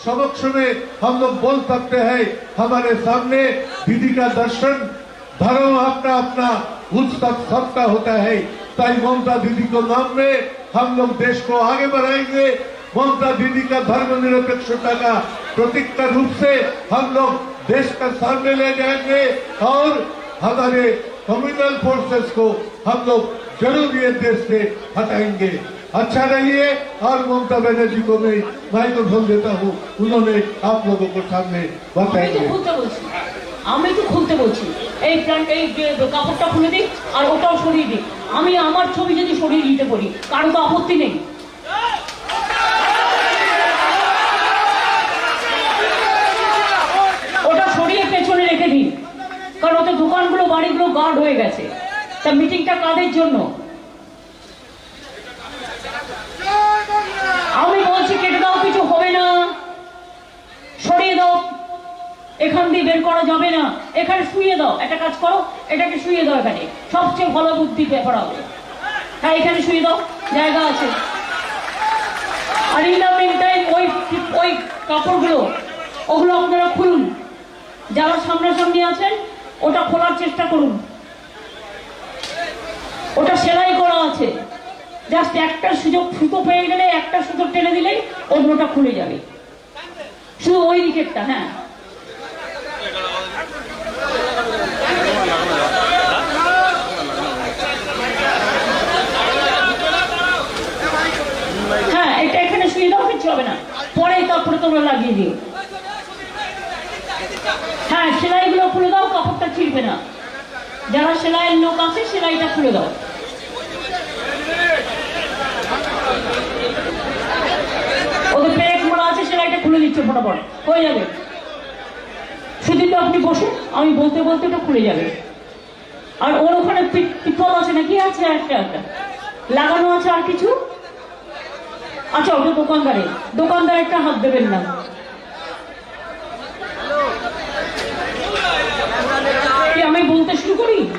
समक्ष में हम लोग बोल सकते हैं हमारे सामने दीदी का दर्शन धर्म अपना अपना उत्सव सबका होता है ताई ममता दीदी को नाम में हम लोग देश को आगे बढ़ाएंगे ममता दीदी का धर्मनिरपेक्षता का प्रतीक का रूप से हम लोग देश का सामने ले जाएंगे और हमारे कम्युनल फोर्सेस को हम लोग जरूर ये देश से हटाएंगे अच्छा रहिए और ममता बनर्जी को मैं माइक्रोफोन देता हूँ उन्होंने आप लोगों को सामने আমি তো बताएंगे খুলতে বলছি আমি তো খুলতে বলছি এই প্ল্যান্ট এই যে কাপড়টা খুলে দিই আর ওটাও সরিয়ে দিই আমি আমার ছবি যদি সরিয়ে দিতে পারি কারো তো আপত্তি নেই ওটা সরিয়ে পেছনে রেখে দিন কারণ ওতে দোকানগুলো বাড়িগুলো গার্ড হয়ে গেছে তা মিটিংটা কাদের জন্য এখান দিয়ে বের করা যাবে না। এখানে শুয়ে দাও। একটা কাজ করো, এটাকে শুয়ে দাও এখানে। সবচেয়ে ভালো বুদ্ধি ব্যাপার হবে। হ্যাঁ এখানে শুয়ে দাও। জায়গা আছে। আর ইন টাইম ওই ওই কাপড়গুলো, ওগুলো আপনারা খুলুন। যারা সামনাসামনি আছেন, ওটা খোলার চেষ্টা করুন। ওটা সেলাই করা আছে। জাস্ট একটা সুযোগ সুতো পেয়ে গেলে একটা সুতো টেনে দিলেই অন্যটা খুলে যাবে। শুধু ওই দিকেরটা হ্যাঁ। হ্যাঁ এটা এখানে কিছু হবে না। পরে তোমরা লাগিয়ে দিও। হ্যাঁ সেলাইগুলো খুলে দাও, কাপড়টা না। যারা সেলাইয়ের লোক আছে, সেলাইটা খুলে দাও। ওদের পেরেক মোড়া আছে, সেলাইটা খুলে দিচ্ছে ফটাফট। হয়ে যাবে। সুদিন আপনি বসুন আমি বলতে বলতে ওটা খুলে যাবে। আর ওর ওখানে পি- পিতল আছে নাকি? আছে একটা একটা লাগানো আছে আর কিছু? আচ্ছা ওটা দোকানদারে দোকানদার একটা হাত দেবেন না। আমি বলতে শুরু করি?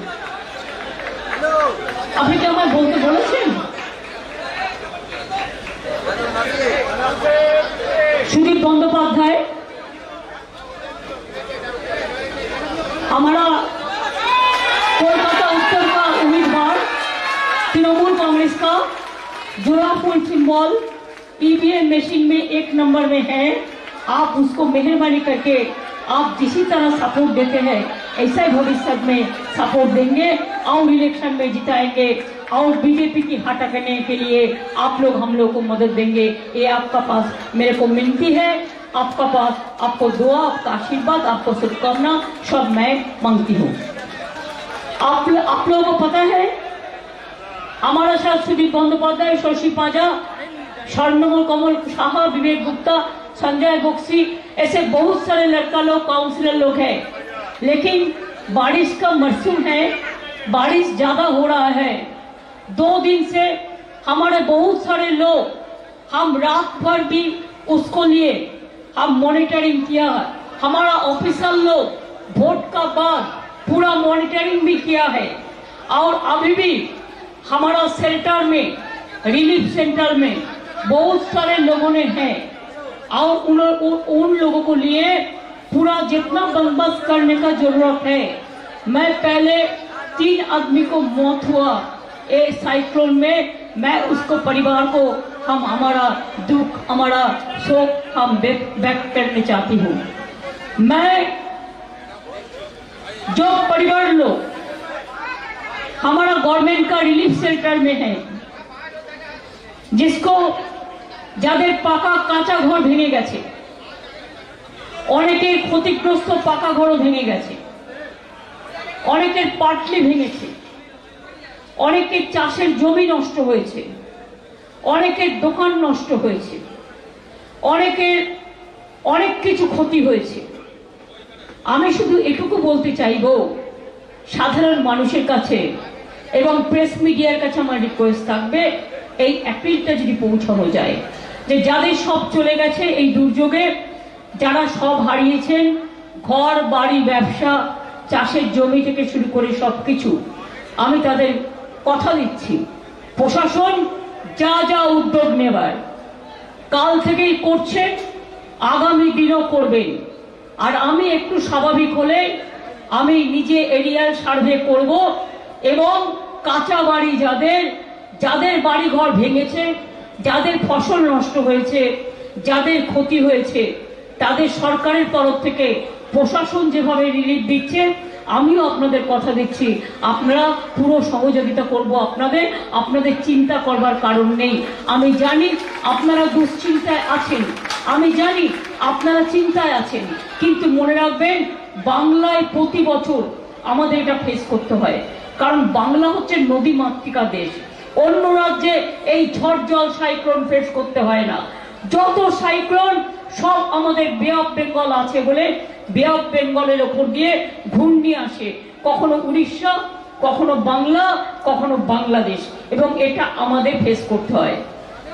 फुल सिंबल ईवीएम मशीन में एक नंबर में है, आप उसको मेहरबानी करके आप जिसी तरह सपोर्ट देते हैं, ऐसा ही भविष्य में सपोर्ट देंगे, और इलेक्शन में जिताएँगे, और बीजेपी की हटा करने के लिए आप लोग, हम लोग को मदद देंगे। ये आपका पास मेरे को मिलती है। आपका पास, आपको दुआ, आपका आशीर्वाद, आपको शुभकामना, सब मैं मांगती हूँ। आप आप लोगों को पता है हमारा साथ सुदीप बंदोपाध्याय शशि पाजा स्वर्णमल कमल साहा विवेक गुप्ता संजय बक्सी ऐसे बहुत सारे लड़का लोग काउंसिलर लोग हैं लेकिन बारिश का मरसूम है बारिश ज्यादा हो रहा है दो दिन से हमारे बहुत सारे लोग हम रात भर भी उसको लिए हम मॉनिटरिंग किया है हमारा ऑफिसर लोग वोट का बाद पूरा मॉनिटरिंग भी किया है और अभी भी हमारा सेंटर में रिलीफ सेंटर में बहुत सारे लोगों ने हैं। और उन, उन, लोगों को लिए पूरा जितना बंदोबस्त करने का ज़रूरत है। मैं पहले तीन आदमी को मौत हुआ ए साइक्लोन में। मैं उसको परिवार को हम हमारा दुख हमारा शोक हम व्यक्त करने चाहती हूँ। मैं जो परिवार लोग हमारा गवर्नमेंट का रिलीफ सेंटर में है जिसको যাদের পাকা কাঁচা ঘর ভেঙে গেছে অনেকের ক্ষতিগ্রস্ত পাকা ঘরও ভেঙে গেছে অনেকের পাটলি ভেঙেছে অনেকের চাষের জমি নষ্ট হয়েছে অনেকের দোকান নষ্ট হয়েছে অনেকের অনেক কিছু ক্ষতি হয়েছে আমি শুধু এটুকু বলতে চাইব সাধারণ মানুষের কাছে এবং প্রেস মিডিয়ার কাছে আমার রিকোয়েস্ট থাকবে, এই অ্যাপিলটা যদি পৌঁছানো যায়, যে যাদের সব চলে গেছে এই দুর্যোগে, যারা সব হারিয়েছেন, ঘর, বাড়ি, ব্যবসা, চাষের জমি থেকে শুরু করে সব কিছু আমি তাদের কথা দিচ্ছি। প্রশাসন যা যা উদ্যোগ নেবার, কাল থেকেই করছে, আগামী দিনও করবেন। আর আমি একটু স্বাভাবিক হলে আমি নিজে এরিয়াল সার্ভে করব এবং কাঁচা বাড়ি যাদের যাদের বাড়ি ঘর ভেঙেছে, যাদের ফসল নষ্ট হয়েছে, যাদের ক্ষতি হয়েছে, তাদের সরকারের তরফ থেকে প্রশাসন যেভাবে রিলিফ দিচ্ছে, আমিও আপনাদের কথা দিচ্ছি। আপনারা পুরো সহযোগিতা করব আপনাদের আপনাদের চিন্তা করবার কারণ নেই। আমি জানি আপনারা দুশ্চিন্তায় আছেন, আমি জানি আপনারা চিন্তায় আছেন, কিন্তু মনে রাখবেন, বাংলায় প্রতি বছর আমাদের এটা ফেস করতে হয়। কারণ বাংলা হচ্ছে নদী মাতৃকা দেশ। অন্য রাজ্যে এই ঝড় জল সাইক্লোন ফেস করতে হয় না। যত সাইক্লোন, সব আমাদের বে অফ বেঙ্গল আছে বলে বে অফ বেঙ্গলের ওপর দিয়ে ঘূর্ণি আসে। কখনো উড়িষ্যা, কখনো বাংলা, কখনো বাংলাদেশ। এবং এটা আমাদের ফেস করতে হয়।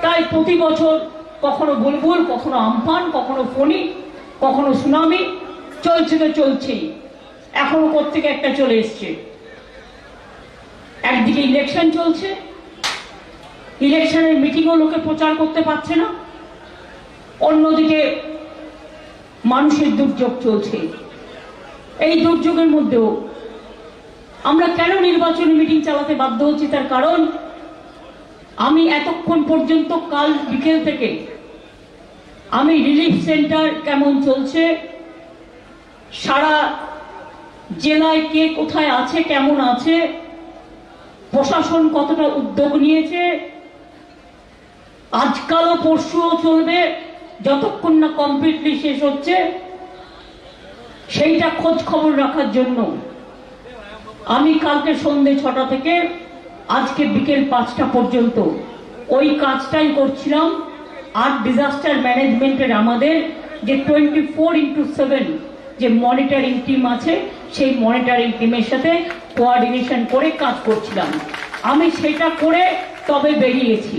তাই প্রতি বছর কখনো বুলবুল, কখনো আমফান কখনো ফণি, কখনো সুনামি, চলছে তো চলছেই। এখনও কোথেকে একটা চলে এসছে? একদিকে ইলেকশন চলছে ইলেকশনের মিটিংও লোকে প্রচার করতে পারছে না, অন্যদিকে মানুষের দুর্যোগ চলছে। এই দুর্যোগের মধ্যেও আমরা কেন নির্বাচনী মিটিং চালাতে বাধ্য হচ্ছি তার কারণ, আমি এতক্ষণ পর্যন্ত কাল বিকেল থেকে আমি রিলিফ সেন্টার কেমন চলছে, সারা জেলায় কে কোথায় আছে, কেমন আছে প্রশাসন কতটা উদ্যোগ নিয়েছে, আজকালও পরশুও চলবে, যতক্ষণ না কমপ্লিটলি শেষ হচ্ছে, সেইটা খোঁজ খবর রাখার জন্য। আমি কালকে সন্ধে ছটা থেকে, আজকে বিকেল পাঁচটা পর্যন্ত ওই কাজটাই করছিলাম। আর ডিজাস্টার ম্যানেজমেন্টের আমাদের যে টোয়েন্টি ফোর ইন্টু সেভেন যে মনিটরিং টিম আছে সেই মনিটরিং টিমের সাথে কোয়ার্ডিনেশন করে কাজ করছিলাম আমি সেটা করে তবে বেরিয়েছি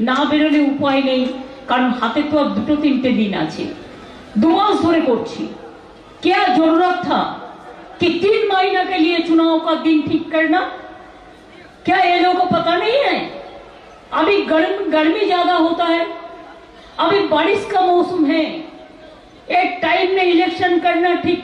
না বেরোলে উপায় নেই কারণ হাতে তো আর দুটো তিনটে দিন আছে দু মাস ধরে করছি क्या जरूरत था कि तीन महीने के लिए चुनाव का दिन ठीक करना क्या ये लोगों को पता नहीं है अभी गर्म गर्मी ज्यादा होता है अभी बारिश का मौसम है एक टाइम में इलेक्शन करना ठीक